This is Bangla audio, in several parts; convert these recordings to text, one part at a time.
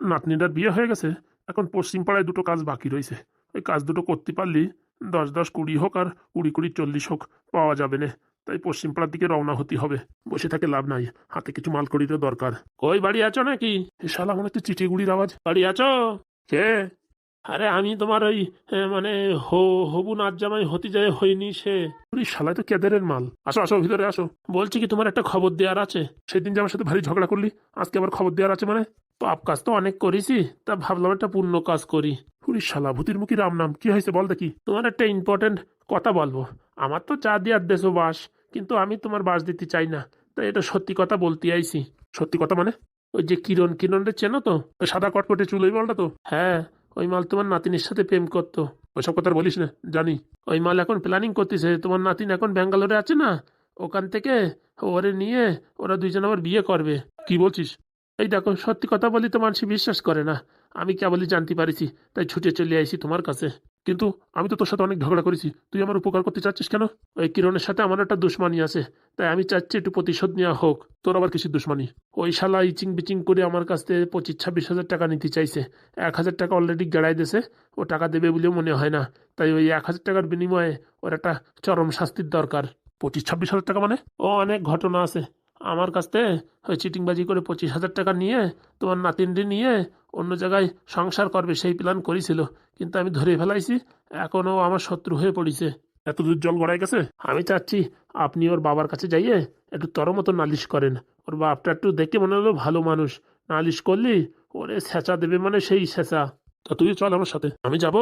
নাতনিটার বিয়ে হয়ে গেছে, এখন পশ্চিম পাড়ায় দুটো কাজ বাকি রয়েছে। ওই কাজ দুটো করতে পারলি দশ দশ কুড়ি হোক আর কুড়ি কুড়ি চল্লিশ হোক পাওয়া যাবে না। তাই পশ্চিম পাড়ার দিকে রওনা হতে হবে। বসে থাকে লাভ নাই, হাতে কিছু মাল করিতে দরকার। কই বাড়ি আছো নাকি? শালা মনে হচ্ছে চিঠিগুড়ির আওয়াজ। বাড়ি আছো? কে? আরে আমি তোমার ওই মানে হো, হবু নাচ জামাই হতে যায় হইনি সে। ওই শালায় তো কেদারের মাল। আসো আসো, ভিতরে আসো। বলছি কি তোমার একটা খবর দেওয়ার আছে? সেদিন যে আমার সাথে ভারী ঝগড়া করলি, আজকে আবার খবর দেওয়ার আছে মানে? পাপ কাজ তো অনেক করেছি, তা ভাবলাম একটা পূর্ণ কাজ করি। পুরি শালা, ভূতির মুখী রাম নাম, কি হয়েছে বল দেখি। তোমার একটা ইম্পর্টেন্ট কথা বলব। আমার তো চা দেওয়ার দেশও বাস কিন্তু আমি তোমার বাস দিতে চাই না, তাই এটা সত্যি কথা বলতে আইছি। সত্যি কথা মানে? ওই যে কিরণ কিরণের চেনো তো? ওই সাদা কটকটে চুল, ওই মালটা তো? হ্যাঁ ওই মাল তোমার নাতিনের সাথে প্রেম করতো। ওইসব কথা বলিস না, জানি। ওই মাল এখন প্ল্যানিং করতেছে, তোমার নাতিন এখন ব্যাঙ্গালোরে আছে না? ওখান থেকে ওরে নিয়ে ওরা দুইজন আবার বিয়ে করবে। কি বলছিস? এই দেখো, সত্যি কথা বলি তো মানুষ বিশ্বাস করে না। আমি কেবলই জানতে পারিছি, তাই ছুটে চলে আইছি তোমার কাছে। কিন্তু আমি তো তোর সাথে অনেক ঝগড়া করেছি, তুই আমার উপকার করতে চাচ্ছিস কেন? ওই কিরণের সাথে আমার একটা দুশ্মানি আছে, তাই আমি চাচ্ছি একটু প্রতিশোধ নেওয়া হোক। তোর আবার কিছু দুশ্মানি? ওই শালা ইচিং বিচিং করে আমার কাছ থেকে পঁচিশ ছাব্বিশ হাজার টাকা নিতে চাইছে। এক হাজার টাকা অলরেডি গেড়াই দিয়েছে, ও টাকা দেবে বলে মনে হয় না। তাই ওই এক হাজার টাকার বিনিময়ে ওর একটা চরম শাস্তির দরকার। পঁচিশ ছাব্বিশ হাজার টাকা মানে? ও অনেক ঘটনা আছে। আমার কাছ থেকে ওই চিটিংবাজি করে পঁচিশ হাজার টাকা নিয়ে, তোমার নাতিনটি নিয়ে অন্য জায়গায় সংসার করবে সেই প্ল্যান করেছিল। কিন্তু আমি ধরে ফেলাইছি এখনও আমার শত্রু হয়ে পড়েছে। এত দূর জল গড়াই গেছে? আমি চাচ্ছি আপনি ওর বাবার কাছে যাইয়ে একটু তর মতো নালিশ করেন। ওর বাপটা একটু দেখে মনে হলো ভালো মানুষ। নালিশ করলি ওরে স্যাঁচা দেবে মানে সেই স্যাঁচা তা তুই চল আমার সাথে। আমি যাব?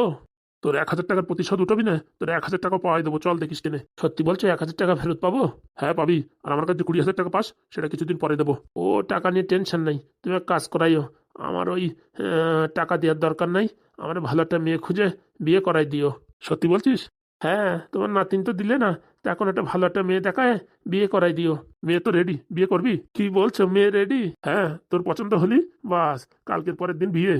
তোর এক হাজার টাকার প্রতিশোধ উঠবি না? তোর এক হাজার টাকা পাওয়াই দেবো। চল দেখিস কিনে সত্যি বলছো, এক হাজার টাকা ফেরত পাবো? হ্যাঁ পাবি। আর আমার কাছে কুড়ি হাজার টাকা পাস, সেটা কিছুদিন পরে দেবো। ও, টাকা নিয়ে টেনশন নাই। তুমি এক কাজ করাইও। আমার ওই টাকা দেওয়ার দরকার নাই। আমার ভালো একটা মেয়ে খুঁজে বিয়ে করাই দিও। সত্যি বলছিস? হ্যাঁ তোমার নাতিন তো দিলে না। তা এখন একটা ভালো একটা মেয়ে দেখায়, বিয়ে করাই দিও। মেয়ে তো রেডি বিয়ে করবি? কি বলছো, মেয়ে রেডি হ্যাঁ তোর পছন্দ হলি? বাস, কালকের পরের দিন বিয়ে।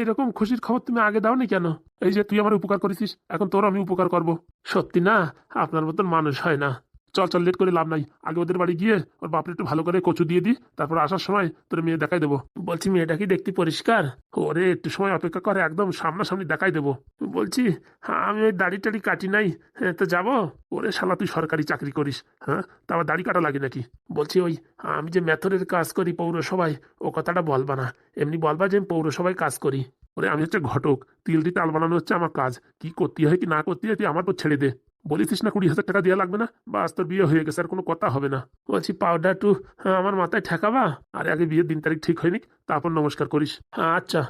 এরকম খুশির খবর তুমি আগে দাওনি কেন? এই যে তুই আমার উপকার করেছিস এখন তোর আমি উপকার করব। সত্যি না? আপনার মতন মানুষ হয় না। চল চল লেট করে লাভ নাই। আগে ওদের বাড়ি গিয়ে ওর বাপরে একটু ভালো করে কচু দিয়ে দিই তারপর আসার সময় তোর মেয়ে দেখাই দেবো। বলছি মেয়েটা কি দেখতে পরিষ্কার? ওরে একটু সময় অপেক্ষা করে একদম সামনাসামনি দেখাই দেবো। বলছি হ্যাঁ, আমি ওই দাড়ি টাড়ি কাটি নাই। হ্যাঁ, তো যাব? ওরে শালা তুই সরকারি চাকরি করিস হ্যাঁ? তা আবার দাড়ি কাটা লাগে নাকি? বলছি ওই আমি যে মেথরের কাজ করি পৌরসভায় ও কথাটা বলবা না। এমনি বলবা যে আমি পৌরসভায় কাজ করি। ওরে, আমি হচ্ছে ঘটক। তিল দিয়ে তাল বানানো হচ্ছে আমার কাজ। কি করতে হয় কি না করতে হয় তুই আমার পর ছেড়ে দে। বলিস না কুড়ি হাজার টাকা দেওয়া লাগবে না? বাস, তোর বিয়ে হয়ে গেছে, আর কোনো কথা হবে না। বলছি পাউডার টু আমার মাথায় ঠেকাবা? আর, আগে বিয়ের দিন তারিখ ঠিক হয়নি, তারপর নমস্কার করিস। হ্যাঁ আচ্ছা।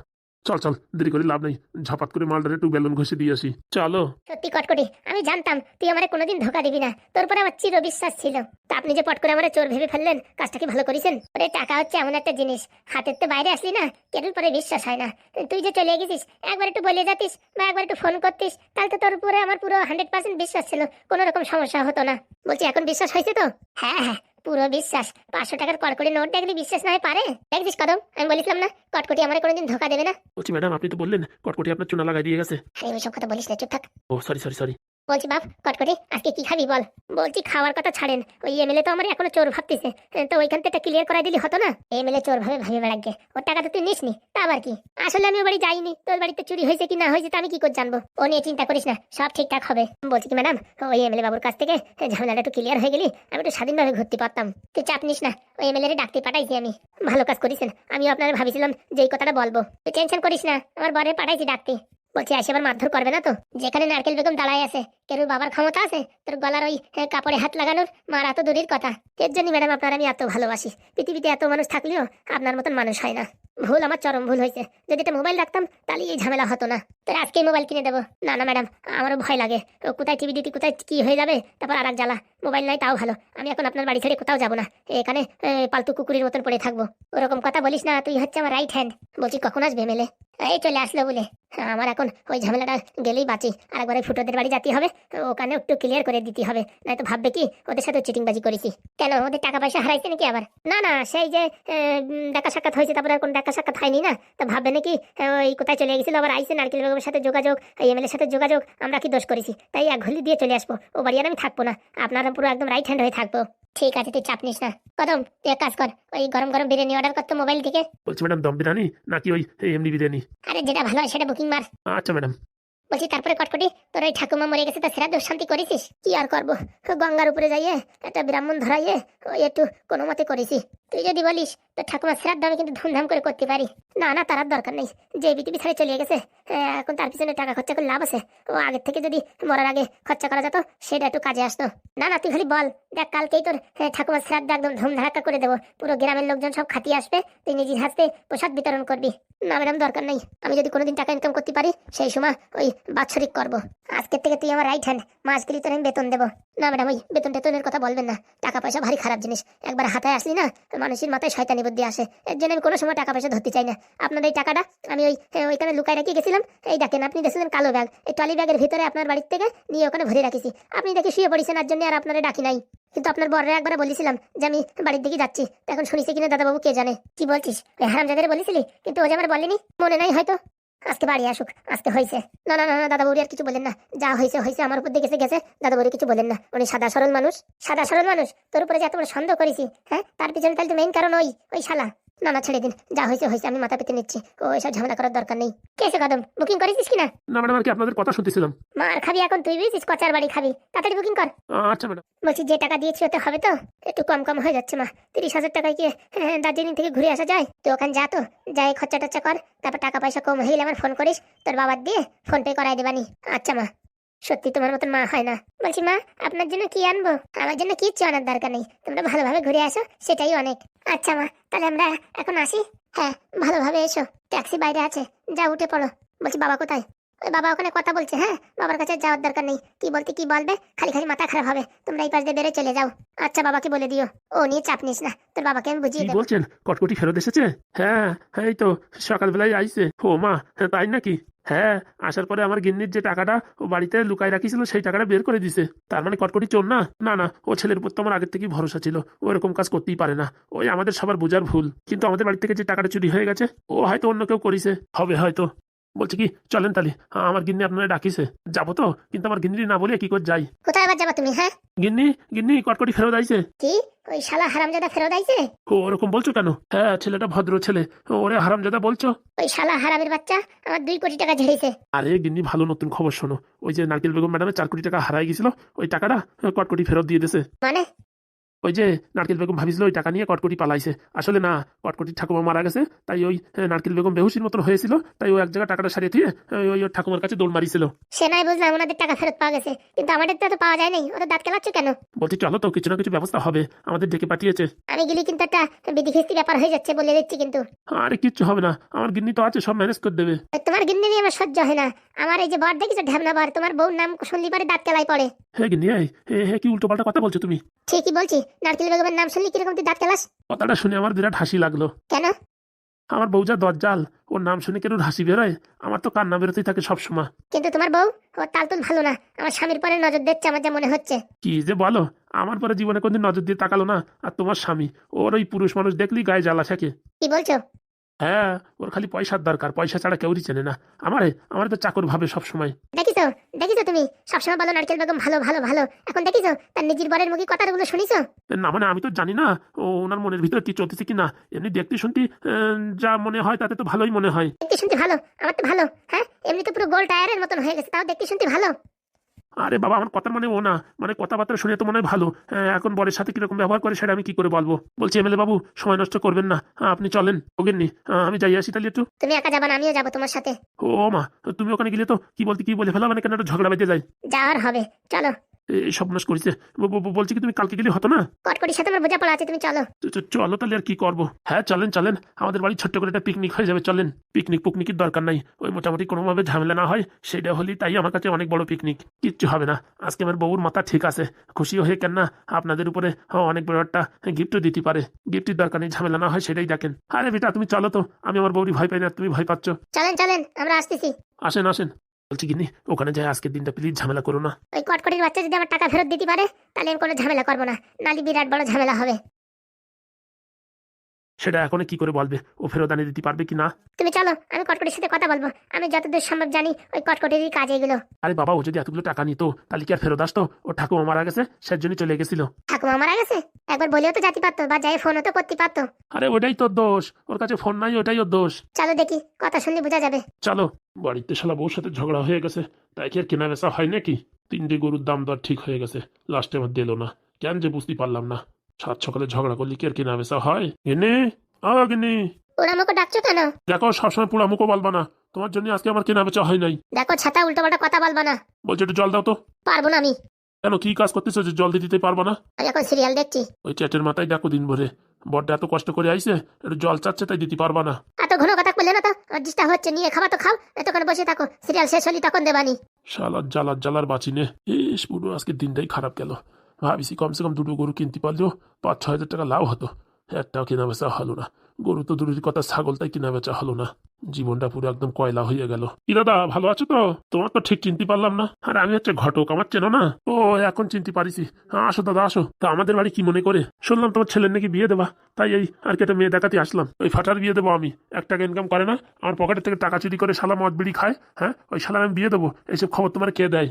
চল চল, দেরি করে লাভ নেই। ঝাপাত করে মালটারে একটু বেলুন ঘষে দিয়ে আসি। চলো। সত্যি কটকটি, আমি জানতাম তুই আমারে কোনোদিন ধোকা দিবি না। তোর পরে আমার চির বিশ্বাস ছিল। তা আপনি যে পট করে আমার চোর ভেবে ফেললেন, কাজটা কি ভালো করেছেন? ওরে, টাকা হচ্ছে এমন একটা জিনিস। হাতের তো বাইরে আসলি না কেটুর পরে বিশ্বাস হয় না। তুই যে চলে গেছিস, একবার একটু বলে যাতিস বা একবার একটু ফোন করতিস, তাহলে তো তোর উপরে আমার পুরো হান্ড্রেড পার্সেন্ট বিশ্বাস ছিল। কোনো রকম সমস্যা হতো না। বলছি, এখন বিশ্বাস হয়েছে তো? হ্যাঁ হ্যাঁ। পুরো বিশ্বাস। পাঁচশো টাকার কড়কড়ি নোট দেখলে বিশ্বাস না হয় পারে। দেখছিস কদম আমি বলেছিলাম না কটকটি আমার কোনোদিন ধোকা দেবে না। বলছি ম্যাডাম আপনি তো বললেন কটকটি আপনার চুনা লাগাই দিয়ে গেছে। আরে ওইসব কথা বলিস না চুপ থাক। ও সরি সরি সরি। বলছি, বাপ, কটকটি, আজকে কি খাবি বল? বলছি, খাওয়ার কথা ছাড়েন। ওই এমএলএ তো আমার এখনও চোর ভাবতেছে। তো ওইখান থেকে ক্লিয়ার করাই দিলি হতো না? এমএলএ চোর ভাবে ভাবে বেড়াকে ওর টাকা তো তুই নিসনি, তা আবার কি? আসলে আমি বাড়ি যাইনি। তোর বাড়িতে চুরি হয়েছে কি না হয়েছে তা আমি কি করে জানব? ও নিয়ে চিন্তা করিস না, সব ঠিকঠাক হবে। বলছি কি, ম্যাডাম, ওই এমএলএ বাবুর কাছ থেকে ঝামেলাটা একটু ক্লিয়ার হয়ে গেলি, আমি একটু স্বাধীনভাবে ঘুরতে পারতাম। তুই চাপ নিস না, ওই এমএলএ রে ডাকতে পাঠাইছি আমি। ভালো কাজ করিসেন, আমিও আপনারা ভাবিছিলাম যে এই কথাটা বলব। তুই টেনশন করিস না, আমার বরে পাঠাইছি ডাকতে। বলছি আসে আবার মারধর করবে না তো? যেখানে নারকেল বেগম দাঁড়ায় আছে কেন বাবার ক্ষমতা আছে, তোর গলার ওই কাপড়ে হাত লাগানোর মার এত দূরের কথা। এর জন্য ম্যাডাম আপনার আমি এত ভালোবাসি। পৃথিবীতে এত মানুষ থাকলেও আপনার মতন মানুষ হয় না। ভুল, আমার চরম ভুল হয়েছে। যদি একটা মোবাইল রাখতাম, তাহলে এই ঝামেলা হতো না। তোর আজকে মোবাইল কিনে দেবো। না না, ম্যাডাম, আমারও ভয় লাগে। ও কোথায় টিভি দিতে কোথায় কি হয়ে যাবে, তারপর আর এক জ্বালা। মোবাইল নাই, তাও ভালো। আমি এখন আপনার বাড়ি ছেড়ে কোথাও যাব না। এখানে পালতু কুকুরের মতন পড়ে থাকব। ওরকম কথা বলিস না, তুই হচ্ছে আমার রাইট হ্যান্ড বলছি, কখন আসবে মেলে? এই চলে আসলো বলে। আমার এখন ওই ঝামেলাটা গেলেই বাঁচি। আর একবার ওই ফুটোদের বাড়ি যেতে হবে ওখানে একটু ক্লিয়ার করে দিতে হবে। নয়তো ভাববে কি, ওদের সাথে চিটিংবাজি করেছি। কেন, ওদের টাকা পয়সা হারাইছে নাকি আবার? না না, সেই যে দেখা সাক্ষাৎ হয়েছে, তারপরে আর কোনো দেখা সাক্ষাৎ হয়নি না? তো ভাববে নাকি ওই কোথায় চলে গেছিল, আবার আইসে নারকেল বেগমের সাথে যোগাযোগ এমএলএর সাথে যোগাযোগ, আমরা কি দোষ করেছি? তাই এক ঘলি দিয়ে চলে আসব। ও বাড়ি আর আমি থাকব না। আপনারা পুরো একদম রাইট হ্যান্ড হয়ে থাকব। ঠিক আছে তুই চাপ নিস না। কদম তুই এক কাজ কর ওই গরম গরম বিরিয়ানি অর্ডার করতো মোবাইল থেকে বলছি ম্যাডাম দম বিরিয়ানি? নাকি ওই এমনি বিরিয়ানি? আরে যেটা ভালো হয় সেটা বুকিং মার। আচ্ছা ম্যাডাম। বলছি, তারপরে কটকটি, তোর ওই ঠাকুমা মরে গেছে, তা সেরা দোষ শান্তি করেছিস? কি আর করব? গঙ্গার উপরে যাইয়ে, একটা ব্রাহ্মণ ধরাইয়ে, ওই একটু কোনো মতে করেছি। তুই যদি বলিস, তো ঠাকুমা সেরার দামে কিন্তু ধুমধাম করে করতে পারি। না না, তার দরকার নেই। যে পৃথিবী ছেড়ে চলে গেছে এখন তার পিছনে টাকা খরচা করে লাভ আছে। ও আগের থেকে যদি মরার আগে খরচা করা যেত, সেটা একটু কাজে আসতো। না না, তুই খালি বল। দেখ, কালকেই তোর ঠাকুমার শ্রাদ্ধ একদম ধুমধারাক্কা করে দেবো। পুরো গ্রামের লোকজন সব খাতিয়ে আসবে, তুই নিজের হাতে প্রসাদ বিতরণ করবি। না, ম্যাডাম, দরকার নেই। আমি যদি কোনোদিন টাকা ইনকাম করতে পারি, সেই সময় ওই বাৎসরিক করব। আজকের থেকে তুই আমার রাইট হ্যান্ড মাস গেলি তোর আমি বেতন দেবো। না ম্যাডাম ওই বেতন টেতনের কথা বলবেন না। টাকা পয়সা ভারী খারাপ জিনিস। একবার হাতায় আসলি না, মানুষের মাথায় শয়তানি বুদ্ধি আসে। এর জন্য আমি কোনো সময় টাকা পয়সা ধরতে চাই না। আপনার এই টাকাটা আমি ওই ওইখানে লুকায় রেখে গেছিলাম। এই দেখেন, আপনি দেখছিলেন কালো ব্যাগ। এই টলি ব্যাগের ভিতরে আপনার বাড়ির থেকে নিয়ে ওখানে ভরে রাখিছি। আপনি দেখে শুয়ে পড়েছেন, আর জন্য আর আপনারা ডাকি নাই। কিন্তু আপনার বড়রা একবার বলেছিলাম যে আমি বাড়ির দিকে যাচ্ছি। এখন শুনিছি কিনা দাদাবাবু কে জানে? কি বলছিস? হারাম জায়গায় বলেছিলি? কিন্তু ও যে আমার বলেনি, মনে নাই হয়তো। আজকে বাড়ি আসুক, আজকে হয়েছে না না না না দাদা বৌরি আর কিছু বলেন না। যা হয়েছে হয়েছে আমার উপর দিয়ে গেছে গেছে। দাদা বৌরি কিছু বলেন না। উনি সাদা সরল মানুষ। সাদা সরল মানুষ? তোর উপরে যে এত বড় সন্দেহ করেছি হ্যাঁ? তার পিছনে তাহলে তো মেইন কারণ ওই ওই শালা। না না ছেড়ে দিন। যা হয়েছে হয়েছে আমি মাথা পেতে নিচ্ছি। ও এসব ঝামেলা করার দরকার নেই। কেসে কদম? বুকিং করেছিস কিনা? না ম্যাডাম আর কি আপনাদের কথা শুনতেছিলাম? মার খাবি এখন তুই বুঝিস কচার বাড়ি খাবি। তাড়াতাড়ি বুকিং কর। আচ্ছা ম্যাডাম। বলছি যে টাকা দিয়েছি ওতে হবে তো? একটু কম কম হয়ে যাচ্ছে মা। তিরিশ হাজার টাকায় কি হ্যাঁ, দার্জিলিং থেকে ঘুরে আসা যায়? তুই ওখানে যা তো যাই খরচা টরচা কর। তারপর টাকা পয়সা কম হয়ে গেলে আমার ফোন করিস। তোর বাবার দিয়ে ফোন পে করাই দেবানি। আচ্ছা মা। সত্যি তোমার মতন মা হয় না। বলছি মা আপনার জন্য কি আনব? আমার জন্য কিচ্ছু আনার দরকার নেই। তোমরা ভালোভাবে ঘুরে আসো সেটাই অনেক। আচ্ছা মা তাহলে আমরা এখন আসি? হ্যাঁ ভালোভাবে এসো। ট্যাক্সি বাইরে আছে। যা উঠে পড়ো। বলছি বাবা কোথায়? ওই বাবা ওখানে কথা বলছে হ্যাঁ বাবার কাছে যাওয়ার দরকার নেই। কি বলতে কি বলবে খালি খালি মাথা খারাপ হবে। তোমরা এই পাশ দিয়ে বেড়ে চলে যাও। আচ্ছা বাবাকে বলে দিও। ও নিয়ে চাপ নিস না। তোর বাবাকে আমি বুঝিয়ে দেবো। বলছেন? কটকটি ফেরত এসেছে? হ্যাঁ এই তো সকালবেলায় আইছে। ও মা তাই নাকি? হ্যাঁ আসার পরে আমার গিন্নির যে টাকাটা ও বাড়িতে লুকায় রাখিছিল, সেই টাকাটা বের করে দিছে। তার মানে কটকটি চোর না? না না, ও ছেলের উপর তো আমার আগের থেকেই ভরসা ছিল। ও এরকম কাজ করতেই পারে না। ওই আমাদের সবার বোঝার ভুল। কিন্তু আমাদের বাড়ি থেকে যে টাকাটা চুরি হয়ে গেছে, ও হয়তো অন্য কেউ করিছে। হবে হয়তো। বলছি কি চলেন তাহলে। আমার গিন্নি আপনারা ডাকিছে। যাব তো কিন্তু আমার গিন্নি না বলে কি করে যাই? কোথায় আবার যাবা তুমি হ্যাঁ? গিন্নি গিন্নি কটকটি ফেরত আইছে। কি? ওই শালা হারামজাদা ফেরত আইছে? ও ওরকম বলছো কেন? হ্যাঁ ছেলেটা ভদ্র ছেলে। ওরে হারামজাদা বলছো? ওই শালা হারামের বাচ্চা আমার দুই কোটি টাকা ঝেড়েছে। আরে গিন্নি ভালো নতুন খবর শোনো। ওই যে নারকেল বেগম ম্যাডামের চার কোটি টাকা হারাই গেছিল ওই টাকাটা কটকটি ফেরত দিয়ে দিয়েছে। মানে? ওই যে নারকেল বেগম ভাবিছিল ওই টাকা নিয়ে কটকটি পালাইছে। আসলে না কটকটি ঠাকুমা মারা গেছে তাই ওই নারকেল বেগম বেহুসির মতন হয়েছিল তাই ও এক জায়গায় টাকাটা সারিয়ে দিয়ে ওই ওর ঠাকুমার কাছে দৌড় মারিছিল। সে নাই বুঝলাম ওনাদের টাকা ফেরত পাওয়া গেছে কিন্তু আমাদের তো পাওয়া যায় নাই ওদের দাঁত কেলাচ্ছ কেন? বলছি চলো তো কিছু না কিছু ব্যবস্থা হবে আমাদের ডেকে পাঠিয়েছে। আমি গেলে কিন্তু একটা বিধিখিস্তি ব্যাপার হয়ে যাচ্ছে বলে দিচ্ছি কিন্তু। আরে কিচ্ছু হবে না আমার গিন্নি তো আছে সব ম্যানেজ করে দেবে। তোমার গিন্নি নিয়ে আমার সহ্য হয় না আমার এই যে বর দেখিছো ঢ্যামনা বর তোমার বউর নাম শুনলি পরে দাঁত কেলাই পড়ে। হ্যাঁ গিন্নি এই হে হে কি উল্টো পাল্টা কথা বলছো তুমি? ঠিকই বলছি। নারকেল বেগমের নাম শুনলি কীরকম তুই দাঁত কথাটা শুনে আমার বিরাট হাসি লাগল। কেন? আমার বউ যা দজ্জাল ওর নাম শুনে কেন হাসি বেরোয়? আমার তো কান্না বেরোতেই থাকে সবসময়। কিন্তু তোমার বউ ওর তালতুল ভালো না। আমার স্বামীর পরে নজর দিচ্ছে আমার যা মনে হচ্ছে। কি যে বলো আমার পরে জীবনে কোনদিন নজর দিয়ে তাকালো না। আর তোমার স্বামী ওর ওই পুরুষ মানুষ দেখলি গায়ে জ্বালা থাকে কি বলছো? হ্যাঁ ওর খালি পয়সার দরকার পয়সা ছাড়া কেউই চেনে না আমারে আমার তো চাকর ভাবে সব সময় দেখিছো দেখিছো তুমি? সবসময় বলো নারকেল বেগম ভালো ভালো ভালো। এখন দেখিছো তার নিজের বরের মুখে কথাগুলো শুনিছো? না মানে আমি তো জানি না ও ওনার মনের ভিতরে কি চলতেছে কি না। এমনি দেখতে শুনতে যা মনে হয় তাতে তো ভালোই মনে হয়। দেখতে শুনতে ভালো আমার তো ভালো হ্যাঁ? এমনি তো পুরো গোল টায়ারের মতন হয়ে গেছে তাও দেখতে শুনতে ভালো। আরে বাবা আমার কথার মানে ও না। মানে কথাবার্তা শুনে তো মনে হয় ভালো। হ্যাঁ, এখন বরের সাথে কীরকম ব্যবহার করে সেটা আমি কি করে বলব? বলছি এমএলএ বাবু সময় নষ্ট করবেন না। হ্যাঁ, আপনি চলেন। ওগেননি আমি যাই আসি তাহলে একটু। তুমি একা যাবা না আমিও যাব তোমার সাথে। ও মা তুমি ওখানে গেলে তো কি বলতে কি বলে ফেলা মানে কেন একটা ঝগড়া বেঁধে যায়? যাওয়ার হবে চলো। সর্বনাশ করেছে বলছি কি তুমি কালকে গেলে হতো না? কটকটির সাথে আমার বোঝাপড়া আছে তুমি চলো। চলো তাহলে আর কি করব? হ্যাঁ চলেন চলেন। আমাদের বাড়ি ছোট্ট করে একটা পিকনিক হয়ে যাবে চলেন। পিকনিক পুকনিকের দরকার নাই। ওই মোটামুটি কোনোভাবে ঝামেলা না হয় সেটা হলেই তাই আমার কাছে অনেক বড় পিকনিক কিচ্ছু হবে না। আজকে আমার বউর মাথা ঠিক আছে। খুশি হয়ে কেন না আপনাদের উপরে অনেক বড় একটা গিফটও দিতে পারে। গিফটের দরকার নেই ঝামেলা না হয় সেটাই দেখেন। আরে বেটা তুমি চলো তো। আমি আমার বউরি ভয় পাই না তুমি ভয় পাচ্ছ। চলেন চলেন আমরা আসতেছি। আসেন আসেন। বলছি কিনি ওখানে যাই আজকের দিনটা প্লিজ ঝামেলা করো না। ওই কটকটির বাচ্চা যদি আমার টাকা ফেরত দিতে পারে তাহলে আমি কোনো ঝামেলা করব না। নালি বিরাট বড় ঝামেলা হবে। সেটা এখন কি করে বলবে? ও ফেরত আনিয়ে দিতে পারবে কি না? তুমি চলো আমি কটকটির সাথে কথা বলব। আমি যতদূর সম্ভব জানি ওই কটকটিরই কাজ এগুলো। আরে বাবা ও যদি এতগুলো টাকা নিত তাহলে কি আর ফেরত আসতো? ও ঠাকুমা মারা গেছে সের জন্য চলে গেছিল। ঠাকুমা মারা গেছে? একবার বলেও তো জাতি পারতো বা যাই ফোনও তো করতে পারতো। আরে ওটাই তোর দোষ। ওর কাছে ফোন নাই ওটাই ওর দোষ। চলো দেখি কথা শুনলে বোঝা যাবে। চলো বাড়িতে শালা বউর সাথে ঝগড়া হয়ে গেছে। তাই কি আর কেনা বেচা হয় নাকি? তিনটে গরুর দাম দর ঠিক হয়ে গেছে। লাস্টে আমার দিল না। কেন যে বুঝতে পারলাম না। সাত সকালে ঝগড়া করলে কি আর কেনা বেচা হয় এনে আগনি আমাকে ডাকছো কেন? দেখো সবসময় পুরা মুখো বলবা না। তোমার জন্য আজকে আমার কেনা বেচা হয় নাই। দেখো ছাতা উল্টো পাল্টা কথা বলবা না। বলছে একটু জল দাও তো। পারব না আমি। কেন কি কাজ করতেছো যে জল দিতে পারবা না? আমি এখন সিরিয়াল দেখছি। ওই চ্যাটের মাথায় দেখো দিন ভরে। বড্ডা এত কষ্ট করে আইছে একটু জল চাচ্ছে তাই দিতে পারবা না। এত ঘন কথা বললে না তো ডিস্টার্ব হচ্ছে নিয়ে খাবার তো খাও এতক্ষণ বসে থাকো সিরিয়াল শেষ হলি তখন দেবানি। শালার জ্বালার জ্বালার বাঁচি নে ইস পুরো আজকে দিনটাই খারাপ গেল। ভাবিছি কমসে কম দুটো গরু কিনতে পারলেও পাঁচ ছ হাজার টাকা লাভ হতো। একটাও কেনা বেচা হলো না। গরু তো দূরের কথা, ছাগল তাই কেনা বেচা হলো না। জীবনটা পুরো একদম কয়লা হয়ে গেল। কি দাদা, ভালো আছো তো? তোমার তো ঠিক চিনতে পারলাম না। আর আমি হচ্ছে ঘটক, আমার চেনো না? ও, এখন চিনতে পারিছি। হ্যাঁ আসো দাদা, আসো। তা আমাদের বাড়ি কি মনে করে? শুনলাম তোমার ছেলের নাকি বিয়ে দেবা। তাই এই আর কি একটা মেয়ে দেখাতে আসলাম। ওই ফাটার বিয়ে দেবো আমি। এক টাকা ইনকাম করে না, আমার পকেটের থেকে টাকা চুরি করে শালা মদ বিড়ি খায় হ্যাঁ? ওই শালার আমি বিয়ে দেবো। এইসব খবর তোমার কে দেয়?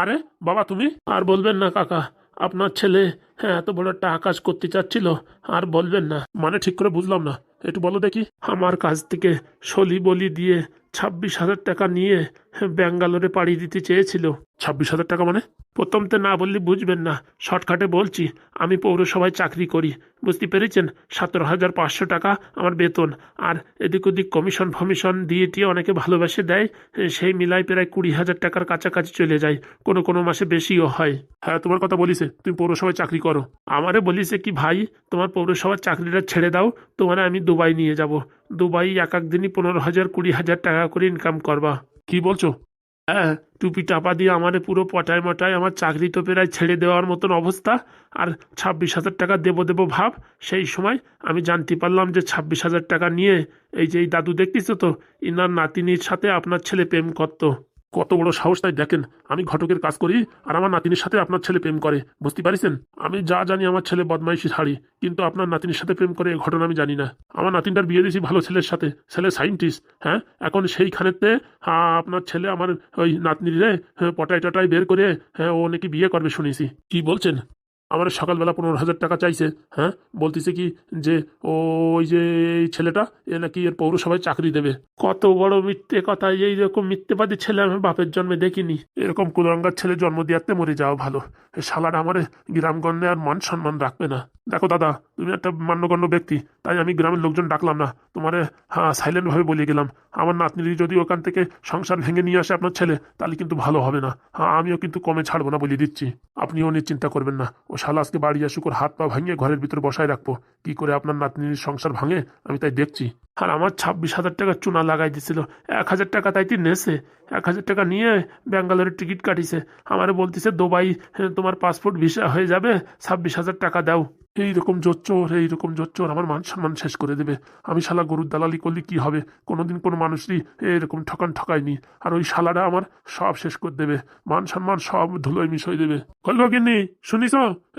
আরে, বাবা তুমি? আর বলবেন না, কাকা। আপনার ছেলে হ্যাঁ এত বড় একটা আকাশ করতে চাচ্ছিল, আর বলবেন না। মানে ঠিক করে বুঝলাম না। একটু বলো দেখি। আমার কাছ থেকে সলি বলি দিয়ে ছাব্বিশ হাজার টাকা নিয়ে ব্যাঙ্গালোরে পাড়ি দিতে চেয়েছিল। ছাব্বিশ হাজার টাকা মানে? প্রথমতে না বললে বুঝবেন না। শর্টকাটে বলছি, আমি পৌরসভায় চাকরি করি। বুঝতে পেরেছেন? সতেরো হাজার পাঁচশো টাকা আমার বেতন। আর এদিক ওদিক কমিশন ফমিশন দিয়ে টিয়ে অনেকে ভালোবাসে দেয়, সেই মিলাই প্রায় কুড়ি হাজার টাকার কাছাকাছি চলে যায়। কোনো কোনো মাসে বেশিও হয়। হ্যাঁ তোমার কথা বলিছে, তুমি পৌরসভায় চাকরি করো। আমারে বলিছে কি, ভাই, তোমার পৌরসভার চাকরিটা ছেড়ে দাও, তোমার আমি দুবাই নিয়ে যাব। দুবাই এক এক দিনই পনেরো হাজার, কুড়ি হাজার টাকা করে ইনকাম করবা। কি বলছো? হ্যাঁ টুপি টাপা দিয়ে আমারে পুরো পটায় মটায় আমার চাকরি তো প্রায় ছেড়ে দেওয়ার মতন অবস্থা। আর ছাব্বিশ হাজার টাকা দেবো দেবো ভাব, সেই সময় আমি জানতে পারলাম যে ছাব্বিশ হাজার টাকা নিয়ে এই যে এই দাদু দেখতেছো তো, ইনার নাতিনির সাথে আপনার ছেলে প্রেম করতো। কত বড় সাহস তাই দেখেন আমি ঘটকের কাজ করি আর আমার নাতিনির সাথে আপনার ছেলে প্রেম করে বুঝতে পারিছেন? আমি যা জানি আমার ছেলে বদমাইশি ছাড়ি কিন্তু আপনার নাতিনির সাথে প্রেম করে এ ঘটনা আমি জানি না। আমার নাতিনটার বিয়ে দিয়েছি ভালো ছেলের সাথে ছেলে সাইন্টিস্ট হ্যাঁ? এখন সেইখানেতে আপনার ছেলে আমার ওই নাতনিরে হ্যাঁ, পটাই টটাই বের করে হ্যাঁ ও নাকি বিয়ে করবে শুনেছি। কি বলছেন? আমার সকালবেলা পনেরো হাজার টাকা চাইছে হ্যাঁ? বলতেছে কি যে ওই যে এই ছেলেটা, এ নাকি এর পৌরসভায় চাকরি দেবে। কত বড় মিথ্যে কথা, এই রকম মিথ্যেবাদী ছেলে আমি বাপের জন্মে দেখিনি। এরকম কুলঙ্গার ছেলে জন্ম দিয়াতে মরে যাওয়া ভালো। শালার আমার গ্রামগঞ্জে আর মান সম্মান রাখবে না। দেখো দাদা, তুমি একটা মান্যগণ্য ব্যক্তি, তাই আমি গ্রামের লোকজন ডাকলাম না। তোমারে হ্যাঁ সাইলেন্ট ভাবে বলে গেলাম। আমার নাতনি যদি ওখান থেকে সংসার ভেঙে নিয়ে আসে আপনার ছেলে, তাহলে কিন্তু ভালো হবে না। হ্যাঁ আমিও কিন্তু কমে ছাড়বো না বলে দিচ্ছি। আপনিও নিশ্চিন্তা করবেন না। ও শালা আজকে বাড়ি আসুক শুকুর হাত পা ভাঙিয়ে ঘরের ভিতর বসায় রাখব। কি করে আপনার নাতনির সংসার ভাঙে? আমি তাই দেখছি। আর আমার ছাব্বিশ হাজার টাকা চুনা লাগাই দিছিল। এক হাজার টাকা তাই তুই নেছে। এক হাজার টাকা নিয়ে ব্যাঙ্গালোরের টিকিট কাটিছে। আমারে বলতেছে, দুবাই, তোমার পাসপোর্ট ভিসা হয়ে যাবে। ছাব্বিশ হাজার টাকা দাও। এইরকম জোচ্চোর এইরকম জোচ্চোর আমার মান সম্মান শেষ করে দেবে। আমি শালা গরুর দালালি করলে কি হবে? কোনোদিন কোনো মানুষই এরকম ঠকান ঠকায়নি। আর ওই শালাটা আমার সব শেষ করে দেবে। মান সম্মান সব ধুলোয় মিশই দেবে। কইল গিন্নি শুনিস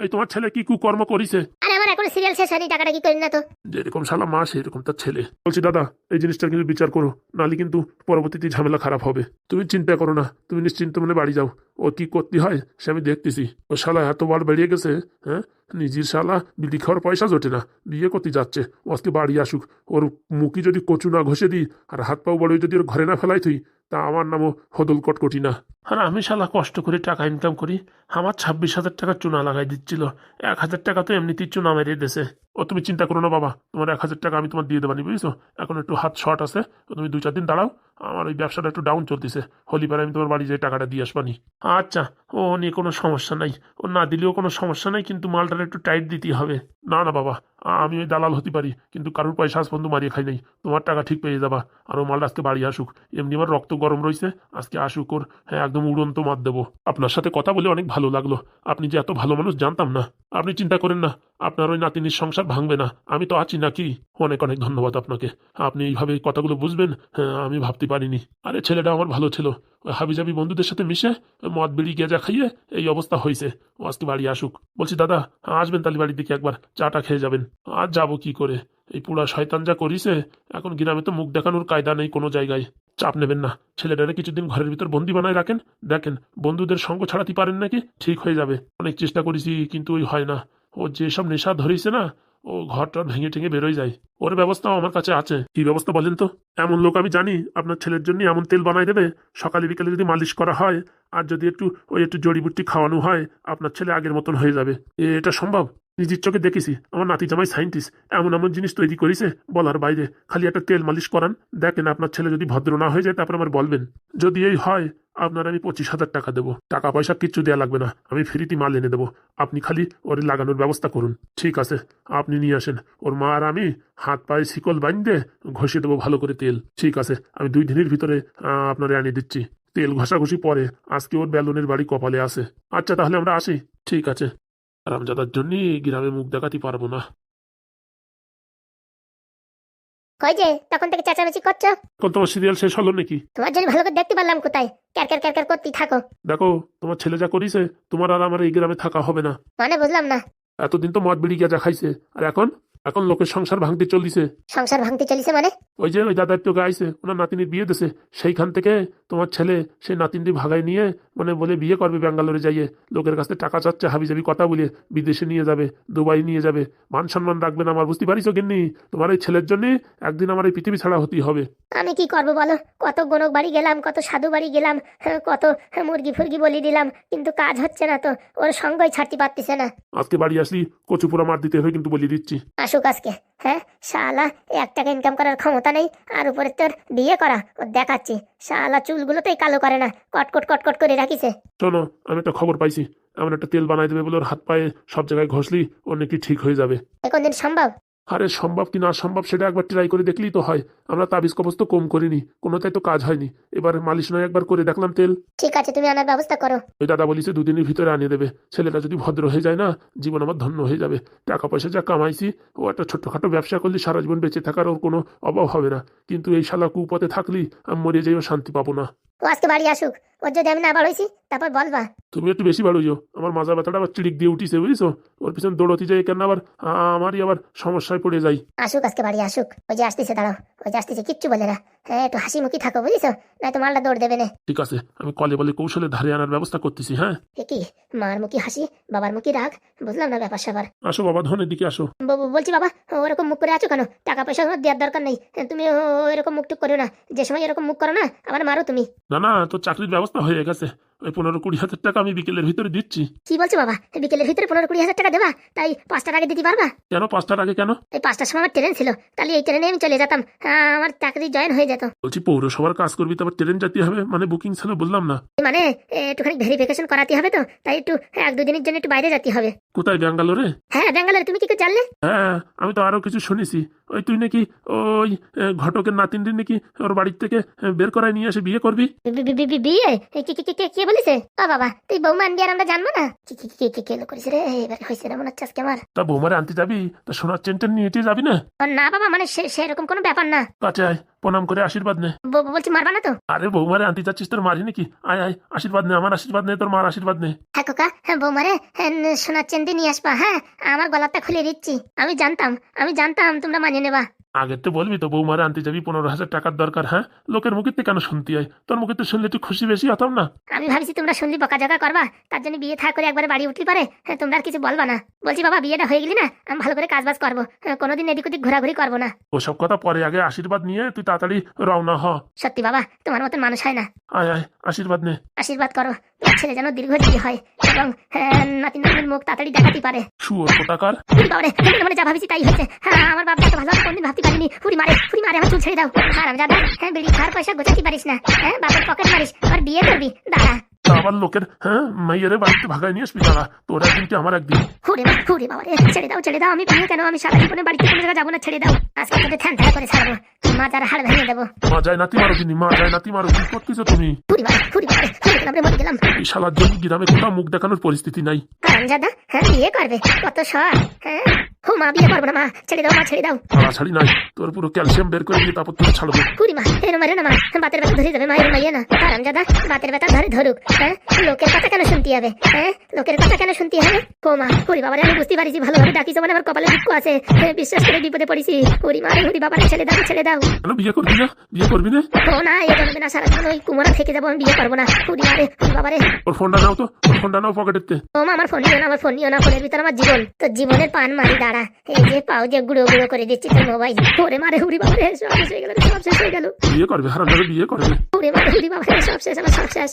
এই তোমার ছেলে কি কুকর্ম করিছে? আমার এখন সিরিয়াল শেষ হয়নি, টাকাটা কি করি না তো? যেরকম শালা মা, সেরকম তার ছেলে। বলছি, দাদা, এই জিনিসটা কিন্তু বিচার করো, নাহলে কিন্তু পরবর্তীতে ঝামেলা খারাপ হবে। তুমি চিন্তা করো না, তুমি নিশ্চিন্ত মনে বাড়ি যাও। ও কি করতে হয়, সে আমি দেখতেছি। ও শালা এত বার বেরিয়ে গেছে হ্যাঁ? নিজের শালা বিড়ি খাওয়ার পয়সা জোটে না, বিয়ে করতে যাচ্ছে। ও আজকে বাড়ি আসুক। ওর মুখি যদি কচু না ঘষে দিই, আর হাত পাও বড় যদি ওর ঘরে না ফেলাই তুই তা আমার নামও হদল কটকটি না। আর আমি শালা কষ্ট করে টাকা ইনকাম করি, আমার ছাব্বিশ হাজার টাকা চুনা লাগাই দিচ্ছিল। এক হাজার টাকা তো এমনিতেই চুনা মেরে দেছে ও তুমি চিন্তা করো না বাবা, তোমার এক হাজার টাকা আমি তোমার দিয়ে দেবানি বুঝছ? এখন একটু হাত শর্ট আছে তুমি দুই চার দিন দাঁড়াও, আমার ওই ব্যবসাটা একটু ডাউন চলতেছে। হলি পারে আমি তোমার বাড়ি যেয়ে টাকাটা দিয়ে আসবানি আচ্ছা ও নিয়ে কোনো সমস্যা নাই। ও না দিলেও কোনো সমস্যা নাই, কিন্তু মালটার একটু টাইট দিতেই হবে। না না বাবা, আমি ওই দালাল হতে পারি, কিন্তু কারোর পয়সা আজ পর্যন্ত মারিয়ে খাই নাই। তোমার টাকা ঠিক পেয়ে যাবা, আর ও মালটা আজকে বাড়ি আসুক। এমনি আমার রক্ত গরম রয়েছে, আজকে আসুক ওর হ্যাঁ একদম উড়ন্ত মাত দেবো। আপনার সাথে কথা বলে অনেক ভালো লাগল। আপনি যে এত ভালো মানুষ জানতাম না। আপনি চিন্তা করেন না আপনার ওই নাতিনির সংসার ভাঙবে না। আমি তো আছি নাকি? অনেক অনেক ধন্যবাদ আপনাকে। আপনি এইভাবে কথাগুলো বুঝবেন? হ্যাঁ, আমি ভাবতে পারিনি। আরে ছেলেটা আমার ভালো ছিল। হাবিজাবি বন্ধুদের সাথে মিশে মদ বিড়ি গেজা খাইয়ে এই অবস্থা হয়েছে ও আজকে বাড়ি আসুক। বলছি দাদা আসবেন তাহলে বাড়ির দিকে একবার। চাটা খেয়ে যাবেন। আর যাব কি করে? এই পুরা শয়তান যা করিছে এখন গ্রামে তো মুখ দেখানোর কায়দা নেই কোনো জায়গায়। চাপ নেবেন না। ছেলেটারে কিছুদিন ঘরের ভিতর বন্দি বানায় রাখেন। দেখেন, বন্ধুদের সঙ্গ ছাড়াতে পারেন নাকি? ঠিক হয়ে যাবে। অনেক চেষ্টা করেছি, কিন্তু ওই হয় না। ও যেসব নেশা ধরেছে না, ও ঘরটা ভেঙে টেঙে বেরোয় যায়। ওর ব্যবস্থাও আমার কাছে আছে। কি ব্যবস্থা বলেন তো? এমন লোক আমি জানি, আপনার ছেলের জন্য এমন তেল বানাই দেবে। সকালে বিকেলে যদি মালিশ করা হয়, আর যদি একটু, ওই একটু জড়িবুটি খাওয়ানো হয়, আপনার ছেলে আগের মতন হয়ে যাবে। এটা সম্ভব? নিজের চোখে দেখেছি, আমার নাতি জামাই সাইন্টিস্ট এমন এমন জিনিস তৈরি করেছে, বলার বাইরে, খালি একটা তেল মালিশ করান। দেখেন আপনার ছেলে যদি ভদ্র না হয়ে যায়, তারপর আমার বলবেন, যদি এই হয়, আপনার আমি পঁচিশ হাজার টাকা দেবো। টাকা পয়সা কিচ্ছু দেওয়া লাগবে না, আমি ফ্রিতে মাল এনে দেবো। আপনি খালি ওর লাগানোর ব্যবস্থা করুন। ঠিক আছে, আপনি নিয়ে আসেন। ওর মা আর আমি হাত পায়ে শিকল বাঁধতে ঘষে দেবো ভালো করে তেল। ঠিক আছে, আমি দুই দিনের ভিতরে আপনারে আনিয়ে দিচ্ছি। তেল ঘষাঘষি পরে, আজকে ওর বেলুনের বাড়ি কপালে আছে। আচ্ছা তাহলে আমরা আসি। ঠিক আছে। রামজাদার জন্য গ্রামে মুখ দেখাতে পারব না। কই যে তখন থেকে চেঁচামেচি করছ? এখন তোমার সিরিয়াল শেষ হলো নাকি? তোমার জন্য ভালো করে দেখতে পারলাম কোথায়। ক্যার ক্যার ক্যার ক্যার করতেই থাকো। দেখো তোমার ছেলে যা করিছে তোমার আর আমার এই গ্রামে থাকা হবে না। মানে বুঝলাম না। এতদিন তো মদ বিড়ি গেজা খাইছে। আর এখন? এখন লোকের সংসার ভাঙতে চলিছে সংসার ভাঙতে চলিছে মানে? ওই যে ওই দাদার তো গাইছে ওনার নাতিনির বিয়ে দিছে সেইখান থেকে তোমার ছেলে সেই নাতিনটি ভাগায় নিয়ে মানে বলে বিয়ে করবে ব্যাঙ্গালোরে যাইয়ে লোকের কাছে টাকা চাচ্ছে হাবিজাবি কথা বলে বিদেশে নিয়ে যাবে দুবাই নিয়ে যাবে মান সম্মান রাখবে না আমার বুঝতে পারিস গিন্নি? তোমার এই ছেলের জন্য একদিন আমার এই পৃথিবী ছাড়া হতেই হবে। আমি কি করব বলো? কত গণক বাড়ি গেলাম কত সাধু বাড়ি গেলাম হ্যাঁ, কত মুরগি ফুরগি বলি দিলাম কিন্তু কাজ হচ্ছে না তো ওর সঙ্গই ছাড়তে পারতেছে না। আজকে বাড়ি আসলি কচুপুরা মার দিতে হবে কিন্তু বলে দিচ্ছি। আসুক আজকে হ্যাঁ? শালা এক টাকা ইনকাম করার ক্ষমতা নেই আর উপরে তোর বিয়ে করা ও দেখাচ্ছি। শালা চুলগুলোতেই কালো করে না কটকট কটকট করে রাখিছে। শোনো আমি একটা খবর পাইছি। এমন একটা তেল বানাই দেবে বলে ওর হাত পায়ে সব জায়গায় ঘষলি ও নাকি ঠিক হয়ে যাবে? এখন দিন সম্ভব? আরে সম্ভব কি না সম্ভব সেটা একবার ট্রাই করে দেখলেই তো হয়। আমরা তাবিজ কবজ তো কম করিনি কোনোটাই তো কাজ হয়নি। এবার মালিশ নয় একবার করে দেখলাম তেল। ঠিক আছে তুমি আনার ব্যবস্থা করো। ওই দাদা বলিছে দুদিনের ভিতরে আনিয়ে দেবে। ছেলেটা যদি ভদ্র হয়ে যায় না জীবন আমার ধন্য হয়ে যাবে। টাকা পয়সা যা কামাইছি ও একটা ছোট্টখাটো ব্যবসা করলে সারা জীবন বেঁচে থাকার ওর কোনো অভাব হবে না। কিন্তু এই শালা কুপথে থাকলি আমি মরে যাইও শান্তি পাবো না। ও আজকে বাড়ি আসুক। ওর যদি আমি না বাড়াইছি তারপর বলবা। তুমি একটু বেশি বাড়ুইও আমার মাজা ব্যথাটা আবার চিড়িক দিয়ে উঠিছে বুঝছ? ওর পিছনে দৌড়তে যাই কেন আবার আমারই আবার সমস্যায় পড়ে যাই আসুক আজকে বাড়ি আসুক। ওই যে আসতেছে দাঁড়াও। ওই যে আসতেছে কিচ্ছু বলে না। হ্যাঁ একটু হাসি মুখি থাকো বুঝিস নয়তো মালটা দৌড় দেবে না। ঠিক আছে আমি কলে বলে কৌশলে ধারে আনার ব্যবস্থা করতেছি হ্যাঁ? কি মার মুখি হাসি বাবার মুখি রাগ? বুঝলাম না ব্যাপার স্যাপার। আসো বাবা ধনের দিকে আসো। বলছি বাবা ওরকম মুখ করে আছো কেন? টাকা পয়সা দেওয়ার দরকার নেই। তুমি ও- এরকম মুখ টুক করো না। যে সময় এরকম মুখ করো না আবার মারো তুমি। না না তো চাকরির ব্যবস্থা হয়ে গেছে। ওই পনেরো কুড়ি হাজার টাকা আমি বিকেলের ভিতরে দিচ্ছি। কি বলছো বাবা? বিকেলের ভিতরে পনেরো কুড়ি হাজার টাকা দেবা? তাই পাঁচটার আগে দিতে পারবা? কেন পাঁচটার আগে কেন? এই পাঁচটার সময় আমার ট্রেন ছিল। তাহলে এই ট্রেনে আমি চলে যেতাম। আহ, আমার চাকরি জয়েন হয়ে যেত। বলছি পৌরসভার কাজ করবি তারপর ট্রেন যেতে হবে? মানে বুকিং ছিল বললাম না। মানে একটুখানি ভেরিফিকেশন করাতে হবে তো? তাই একটু এক দুদিনের জন্য একটু বাইরে যেতে হবে। কোথায় ব্যাঙ্গালোরে? হ্যাঁ ব্যাঙ্গালোর। তুমি কি করে জানলে? হ্যাঁ আমি তো আরও কিছু শুনেছি। ওই তুই নাকি ওই ঘটকের নাতিনটি নাকি ওর বাড়ির থেকে বের করায় নিয়ে এসে বিয়ে করবি? বিয়ে কি কি- কি- কি- কে বলিছে? ও বাবা তুই বৌমা আনবি আর আমরা জানব না? কি কি কি কি কেলো করিস রে? এবার হয়েছে না মনে হচ্ছে আজকে আমার। তা বৌমারে আনতে যাবি? তা সোনার চেনটেন নিয়ে যাবি না? না বাবা মানে সেরকম কোনো ব্যাপার না। আয় প্রণাম করে আশীর্বাদ নে। বলছি মারবা না তো? আরে বৌমারে আনতে যাচ্ছিস তোর মারি নাকি? আয় আয় আশীর্বাদ নে আমার আশীর্বাদ নে তোর মার আশীর্বাদ নে। হ্যাঁ কোকা হ্যাঁ বৌমারে হ্যাঁ, সোনার চেন্দি নিয়ে আসবা হ্যাঁ? আমার গলাটা খুলে দিচ্ছি। আমি জানতাম আমি জানতাম তোমরা মানিয়ে নেবা। আগের তো বলবি তো বৌমারে আনতে যাবি পনেরো হাজার টাকার দরকার হ্যাঁ? লোকের মুখে তো কেন শুনতে হয় তোর মুখে তো শুনলে তুই খুশি বেশি হতাম না। আমি ভাবছি তোমরা শুনলি বকাঝকা করবা তার জন্য বিয়ে থা করে একবারে বাড়ি উঠলি পারে। হ্যাঁ তোমরা আর কিছু বলবা না। বলছি বাবা বিয়েটা হয়ে গেলি না? আমি ভালো করে কাজবাজ করব। হ্যাঁ, কোনোদিন এদিক ওদিক ঘোরাঘুরি করব না। ওসব কথা পরে আগে আশীর্বাদ নিয়ে তুই তাড়াতাড়ি রওনা হ। সত্যি বাবা তোমার মতন মানুষ হয় না। আয় আয় আশীর্বাদ নে। আশীর্বাদ করো। ছেলে যেন দীর্ঘজীবী হয় এবং হ্যাঁ, নাতি নাতির মুখ তাড়াতাড়ি দেখাতে পারে। শুয়োর কোটাকার বাবারে মনে মনে যা ভাবছি তাই হয়েছে। হ্যাঁ আমার বাবা এত ভালো কোনদিন ভাবতে পারিনি। ফুরি মারে ফুরি মারে আমার চুল ছেড়ে দাও। আর আমি যাবে হ্যাঁ বিড়ি খাওয়ার পয়সা গোছাতে পারিস না। হ্যাঁ বাপের পকেট মারিস আর বিয়ে করবি? দাদা তা আবার লোকের হ্যাঁ মাইয়ারে বাড়িতে ভাগায় নিয়ে আসবি দাঁড়া তোর একদিন কি আমার একদিন। ফুরে মা ফুরে বাবারে ছেড়ে দাও ছেড়ে দাও আমি কেন? আমি সারা জীবনে বাড়িতে কোনো জায়গায় যাব না ছেড়ে দাও। আজকে তোদের ধ্যান ধ্যান করে ছাড়বো মাজার হাড় ভেঙে দেবো। মা যায় নাতি মারো মা যায় নাতি মারো কি করতেছো তুমি? ফুরি মারে ফুরি মারে ফুরি গেলাম রে মরে গেলাম। এই শালার জন্য গ্রামে কোথাও মুখ দেখানোর পরিস্থিতি নাই। হারামজাদা হ্যাঁ বিয়ে করবে কত শখ হ্যাঁ। হো মা বিয়ে করব না মা। ছেড়ে দাও মা ছেড়ে দাও। ছাড়াছাড়ি নাই। তোর পুরো ক্যালসিয়াম বের করে দিয়ে তারপর ছাড়বো। পুরি মা এর মারে না মা। বাতের ব্যথা ধরে যাবে মাইয়ে না। হারামজাদা বাতের ব্যথা ধরে ধরুক হ্যাঁ? লোকের কথা কেন শুনতে হবে হ্যাঁ? লোকের কথা কেন শুনতে হবে? ও মা পুরি বাবারে আমি বুঝতে পারিছি ভালোভাবে ডাকিছো মানে আমার কপালে দুঃখ আছে। বিশ্বাস করে বিপদে পড়েছি। পুরি মা পুরি বাবারে ছেড়ে দাও ছেড়ে দাও। কেন বিয়ে করবি না? বিয়ে করবি না? ও না এ না সারাক্ষণ ওই কুমারা থেকে যাব আমি বিয়ে করব না। মা রে বাবারে। ওর ফোনটা নাও তো ওর ফোনটা নাও পকেটেতে ও মা আমার ফোন নিও না আমার ফোন নিও না ফোনের ভিতরে আমার জীবন। তো জীবনের পান মারি দাঁড়া এই যে পাও যে গুঁড়ো গুঁড়ো করে দিচ্ছি তোর মোবাইল ওরে মারে হুড়ি বাবারে সব শেষ হয়ে গেল সব শেষ হয়ে গেল। বিয়ে করবে বিয়ে করবে। ওরে মারে হুড়ি বাবারে সব শেষ আমার সব শেষ।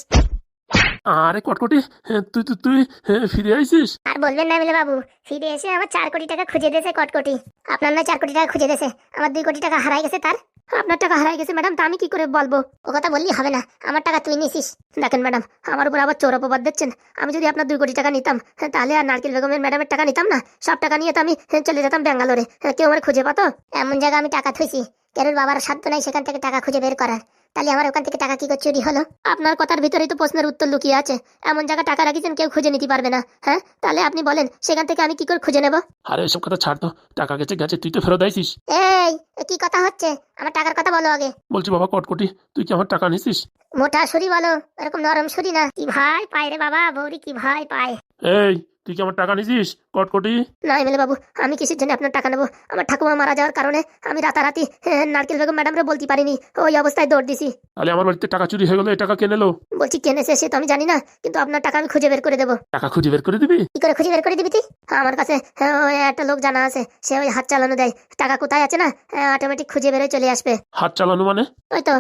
আরে কটকটি হ্যাঁ, তুই তুই তুই হ্যাঁ, ফিরে আইছিস? আর বলবেন না মিলে বাবু ফিরে এসে আমার চার কোটি টাকা খুঁজে দিয়েছে কটকটি। আপনার না চার কোটি টাকা খুঁজে দিয়েছে আমার দুই কোটি টাকা হারাই গেছে তার। আপনার টাকা হারাই গেছে ম্যাডাম তা আমি কি করে বলব? ও কথা বললি হবে না আমার টাকা তুই নিছিস। দেখেন ম্যাডাম আমার উপর আবার চোর অপবাদ দিচ্ছেন। আমি যদি আপনার দুই কোটি টাকা নিতাম হ্যাঁ, তাহলে আর নারকেল বেগমের ম্যাডামের টাকা নিতাম না। সব টাকা নিয়ে তো আমি হ্যাঁ, চলে যেতাম ব্যাঙ্গালোরে। হ্যাঁ, কেউ আমার খুঁজে পাতো? এমন জায়গায় আমি টাকা থুইছি। কেন বাবার সাধ্য নাই সেখান থেকে টাকা খুঁজে বের করার। তাহলে আমার ওখান থেকে টাকা কি করে চুরি হলো? আপনার কথার ভিতরেই তো প্রশ্নের উত্তর লুকিয়ে আছে। এমন জায়গা টাকা রাখিছেন কেউ খুঁজে নিতে পারবে না হ্যাঁ? তাহলে আপনি বলেন সেখান থেকে আমি কি করে খুঁজে নেব? আরে এসব কথা ছাড় তো। টাকা গেছে গেছে তুই তো ফেরত আইছিস। এই এ কি কথা হচ্ছে? আমার টাকার কথা বলো আগে। বলছি বাবা কটকটি তুই কি আমার টাকা নিছিস? মোটা ছুরি বলো এরকম নরম ছুরি না। কি ভাই পায় রে বাবা বৌরি কি ভাই পায়। এই তুই কি আমার টাকা নিছিস? কটকটি? না এমএলএ বাবু আমি কিসের জন্য আপনার টাকা নেব? আমার ঠাকুমা মারা যাওয়ার কারণে আমি রাতারাতি হ্যাঁ, নারকেল বেগম ম্যাডামরে বলতে পারিনি। ওই অবস্থায় দৌড় দিছি। তাহলে আমার বাড়িতে টাকা চুরি হয়ে গেলো এই টাকা কে নিলো? বলছি কেনেছে সে তো আমি জানি না কিন্তু আপনার টাকা আমি খুঁজে বের করে দেবো। টাকা খুঁজে বের করে দিবি? কি করে খুঁজে বের করে দিবি তুই? আমার কাছে হ্যাঁ, ওই একটা লোক জানা আছে সে ওই হাত চালানো দেয়। টাকা কোথায় আছে না? অটোমেটিক খুঁজে বেরোয় চলে আসবে। হাত চালানো মানে? ওই তো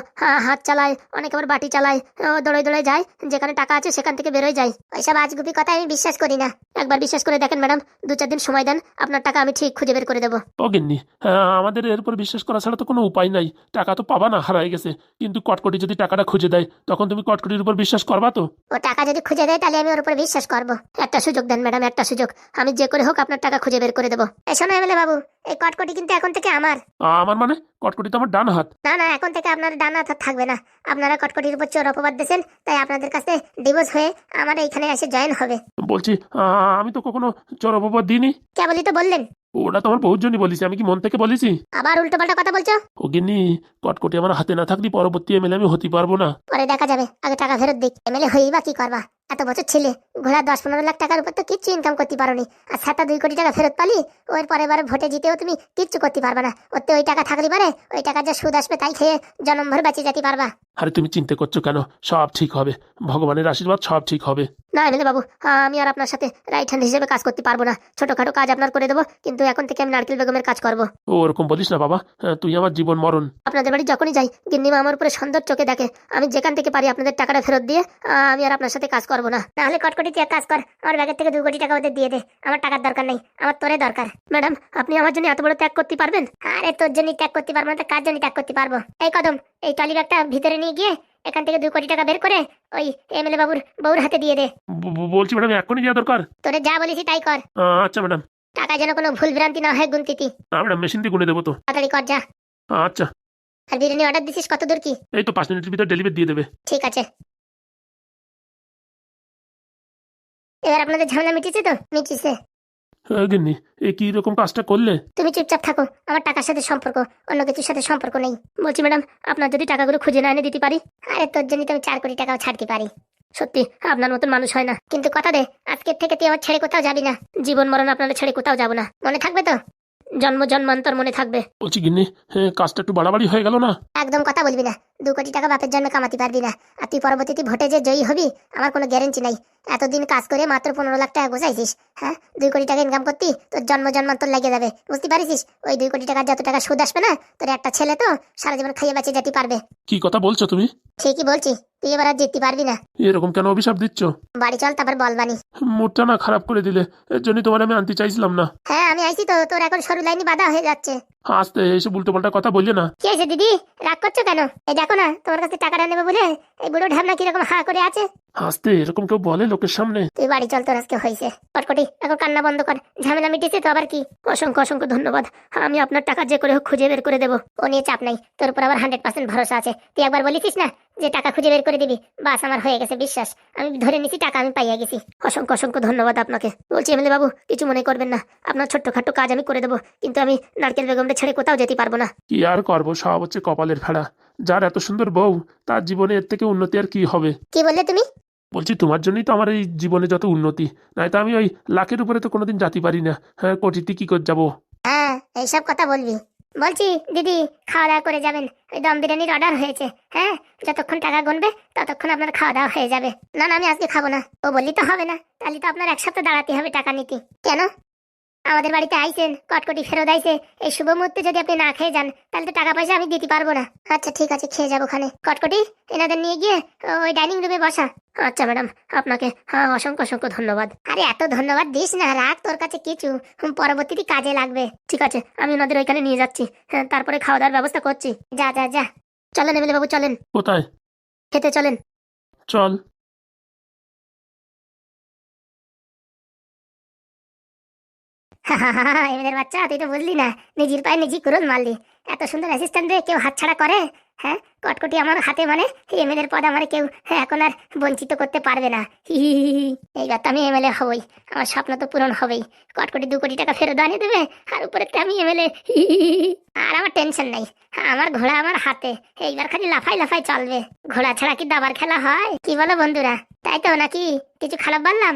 হাত চালায় অনেক আবার বাটি চালায় ও দৌড়ে দৌড়ে যায় যেখানে টাকা আছে সেখান থেকে বেরোয় যায়। ওইসব আজগুবি কথা আমি বিশ্বাস করি না। একবার বিশ্বাস করে দেখেন ম্যাডাম দু চার দিন সময় দেন আপনার টাকা আমি ঠিক খুঁজে বের করে দেবো। ও গিন্নি হ্যাঁ, আমাদের এর উপর বিশ্বাস করা ছাড়া তো কোনো উপায় নাই। টাকা তো পাবা না হারাই গেছে। কিন্তু কটকটি যদি টাকাটা খুঁজে দেয় তখন তুমি কটকটির উপর বিশ্বাস করবা তো? ও টাকা যদি খুঁজে দেয় তাহলে আমি ওর উপর বিশ্বাস করব। একটা সুযোগ দেন ম্যাডাম একটা সুযোগ। আমি যে করে হোক আপনার টাকা খুঁজে বের করে দেবো। এই শোনো এমএলএ বাবু এই কটকটি কিন্তু এখন থেকে আমার। আমার মানে? কটকটি তো আমার ডান হাত। না না এখন থেকে আপনার ডান হাত থাকবে না। আপনারা কটকটির উপর চোর অপবাদ দিয়েছেন তাই আপনাদের কাছে ডিভোর্স হয়ে আমার এইখানে এসে জয়েন হবে। বলছি আমি তো কখনো চোর অপবাদ দিইনি। কেবলই তো বললেন? ওটা তোমার বহুত জনই বলিস আমি কি মন থেকে বলিছি? আবার উল্টো পাল্টা কথা বলছো? ও গিন্নি কটকটি আমার হাতে না থাকলে পরবর্তী এমএলএ আমি হতে পারব না। পরে দেখা যাবে আগে টাকা ফেরত দিক এমএলএ হই বা কি করবা। এত বছর ছেলে ঘোড়া দশ পনেরো লাখ টাকার উপর তো কিচ্ছু ইনকাম করতে পারোনি। আর সাতা দুই কোটি টাকা ফেরত পালি ওর পরে বার ভোটে জিতেও তুমি কিচ্ছু করতে পারবা না। ওতে ওই টাকা থাকলে পারে ওই টাকা যা সুদ আসবে তাই খেয়ে জন্মভর বেঁচে যেতে পারবা। আরে তুমি চিন্তা করছ কেন? সব ঠিক হবে। ভগবানের আশীর্বাদ সব ঠিক হবে। না এমএলএ বাবু হ্যাঁ, আমি আর আপনার সাথে রাইট হ্যান্ড হিসেবে কাজ করতে পারব না। ছোটখাটো কাজ আপনার করে দেবো কিন্তু এখন থেকে আমি নারকেল বেগমের কাজ করব। ও ওরকম বলিস না বাবা হ্যাঁ, তুই আমার জীবন মরণ। আপনাদের বাড়ি যখনই যাই গিন্নিমা আমার উপরে সুন্দর চোখে দেখে আমি যেখান থেকে পারি আপনাদের টাকাটা ফেরত দিয়ে আমি আর আপনার সাথে কাজ করব। না। তাহলে কটকটি তুই এক কাজ কর আমার ব্যাগের থেকে দু কোটি টাকা ওদের দিয়ে দে আমার টাকার দরকার নেই আমার তোরে দরকার। ম্যাডাম আপনি আমার জন্য এত বড় ত্যাগ করতে পারবেন? আরে তোর জন্য ত্যাগ করতে পারব না তো কার জন্য ত্যাগ করতে পারব? এই কদম এই টলি ব্যাগটা ভিতরে নিয়ে গিয়ে এখান থেকে দু কোটি টাকা বের করে ওই এমএলএ বাবুর বউর হাতে দিয়ে দে। বলছি ম্যাডাম এখনই যাওয়া দরকার। তোরে যা বলেছি তাই কর। আচ্ছা ম্যাডাম। টাকা যেন কোনো ভুল ভ্রান্তি না হয় গুনতিতি না ম্যাডাম মেশিন দিয়ে গুনে দেবো তো। তাড়াতাড়ি কর যা। আচ্ছা। আর বিরিয়ানি অর্ডার দিছিস কত দূর কি? এই তো পাঁচ মিনিটের ভিতরে ডেলিভারি দিয়ে দেবে। ঠিক আছে। এবার আপনাদের ঝামেলা মিটেছে তো? মিটেছে। হ্যাঁ, গিন্নি এই কি রকম কাজটা করলে? তুমি চুপচাপ থাকো আমার টাকার সাথে সম্পর্ক অন্য কিছুর সাথে সম্পর্ক নেই। বলছি ম্যাডাম আপনার যদি টাকাগুলো খুঁজে না এনে দিতে পারি? আরে তোর জন্য তো আমি চার কোটি টাকাও ছাড়তে পারি। সত্যি আপনার মতন মানুষ হয় না। কিন্তু কথা দে আজকের থেকে তুই আমার ছেড়ে কোথাও যাবি না। জীবন মরণ আপনারা ছেড়ে কোথাও যাব না। মনে থাকবে তো? জন্ম জন্মান্তর মনে থাকবে। বলছি গিন্নি হ্যাঁ, কাজটা একটু বাড়াবাড়ি হয়ে গেল না? একদম কথা বলবি না। দু কোটি টাকা বাপের জন্য কামাতে পারবি না। আর তুই পরবর্তীতে ভোটে যে জয়ী হবি আমার কোনো গ্যারেন্টি নাই। এতদিন কাজ করে মাত্র পনেরো লাখ টাকা গোছাইছিস হ্যাঁ? দুই কোটি টাকা ইনকাম করতি তোর জন্ম জন্মান্তর লেগে যাবে বুঝতে পারিস ওই দুই কোটি টাকার যত টাকা সুদ আসবে না তোর একটা ছেলে তো সারা জীবন খাইয়ে বেঁচে যেতে পারবে। কি কথা বলছো তুমি? ঠিকই বলছি তুই এবার আর জিততে পারবি না। এরকম কেন অভিশাপ দিচ্ছ? বাড়ি চল তারপর বলবানি মুডটা না খারাপ করে দিলে এর জন্য তোমার আমি আনতে চাইছিলাম না। হ্যাঁ আমি আইছি তো তোর এখন সরু লাইনি বাধা হয়ে যাচ্ছে। আসতে এসে উল্টো পাল্টা কথা বললে না। কি হয়েছে দিদি? রাগ করছ কেন? এই দেখো না তোমার কাছে টাকাটা নেবে বলে এই বুড়ো ঢাবনা কীরকম হা করে আছে। আস্তে এরকম কেউ বলে লোকের সামনে? তুই বাড়ি চল তোর আজকে হয়েছে। কটকটি এখন কান্না বন্ধ কর। ঝামেলা মিটেছে তো আবার কি? অসংখ্য অসংখ্য ধন্যবাদ। আমি আপনার টাকা যে করে হোক খুঁজে বের করে দেবো। ও নিয়ে চাপ নাই। তোর উপর আবার হান্ড্রেড পার্সেন্ট ভরসা আছে। তুই একবার বলিস না যে টাকা খুঁজে বের করে দিবি। বাস আমার হয়ে গেছে বিশ্বাস। আমি ধরে নিছি টাকা আমি পাইয়া গেছি। অসংখ্য অসংখ্য ধন্যবাদ আপনাকে। বলছি এমএলএ বাবু কিছু মনে করবেন না। আপনার ছোট্টখাট্টো কাজ আমি করে দেবো কিন্তু আমি নারকেল বেগমটা ছেড়ে কোথাও যেতে পারব না। কি আর করব? সব হচ্ছে কপালের ফেড়া যার এত সুন্দর বউ তার জীবনে এর থেকে উন্নতি আর কি হবে? কি বললে তুমি? বলছি তোমার জন্যই তো আমার এই জীবনে যত উন্নতি। নয়তো আমি ওই লাখের উপরে তো কোনোদিন জাতি পারি না। হ্যাঁ কোটিতে কি করে যাব? হ্যাঁ এইসব কথা বলবি। বলছি, দিদি খাওয়া দাওয়া করে যাবেন। ওই দম বিরিয়ানির অর্ডার হয়েছে হ্যাঁ? যতক্ষণ টাকা গুনবে, ততক্ষণ আপনার খাওয়া দাওয়া হয়ে যাবে। না না, আমি আজকে খাব না। ও বললি তো হবে না। তাহলে তো আপনার এক সপ্তাহ দাঁড়াতে হবে টাকা নিতে। কেন? আমাদের বাড়িতে আইছেন কটকটি ফেরত আইছে। এই শুভ মুহূর্তে যদি আপনি না খেয়ে যান তাহলে তো টাকা পয়সা আমি দিতে পারব না। আচ্ছা ঠিক আছে খেয়ে যাব ওখানে। কটকটি এনাদের নিয়ে গিয়ে ওই ডাইনিং রুমে বসা। আচ্ছা ম্যাডাম আপনাকে হ্যাঁ অসংখ্য অসংখ্য ধন্যবাদ। আরে এত ধন্যবাদ দিস না রাখ তোর কাছে কিছু। পরবর্তীতে কাজে লাগবে। ঠিক আছে আমি ওনাদের ওইখানে নিয়ে যাচ্ছি। হ্যাঁ তারপরে খাওয়া দাওয়ার ব্যবস্থা করছি। যা যা যা। চলেন এমএলএ বাবু চলেন। কোথায়? খেতে চলেন। চল। এমএলএর বাচ্চা তুই তো বুঝলি না নিজের পায়ে নিজে কুরন মারলি। এত সুন্দর অ্যাসিস্ট্যান্ট রে কেউ হাতছাড়া করে হ্যাঁ? কটকটি আমার হাতে মানে এমএলএর পদ আমার কেউ হ্যাঁ, এখন আর বঞ্চিত করতে পারবে না। এইবার তো আমি এমএলএ হবই আমার স্বপ্ন তো পূরণ হবেই। কটকটি দু কোটি টাকা ফেরত আনিয়ে দেবে আর উপরে তো আমি এমএলএ আর আমার টেনশন নাই আমার ঘোড়া আমার হাতে এইবার খালি লাফাই লাফাই চলবে। ঘোড়া ছাড়া কি দাবার খেলা হয়? কি বলো বন্ধুরা তাই তো নাকি? কিছু খারাপ বললাম?